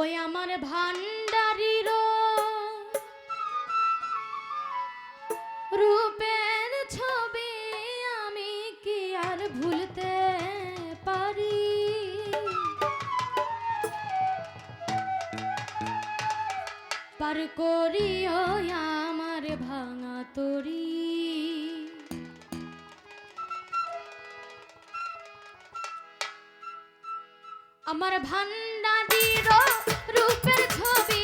ওই আমার ভান্ডারির রূপের ছবি আমি কি আর ভুলতে পারি? পার করি ওই আমার ভাঙা তরি। আমার ভান্ড রূপের ছবি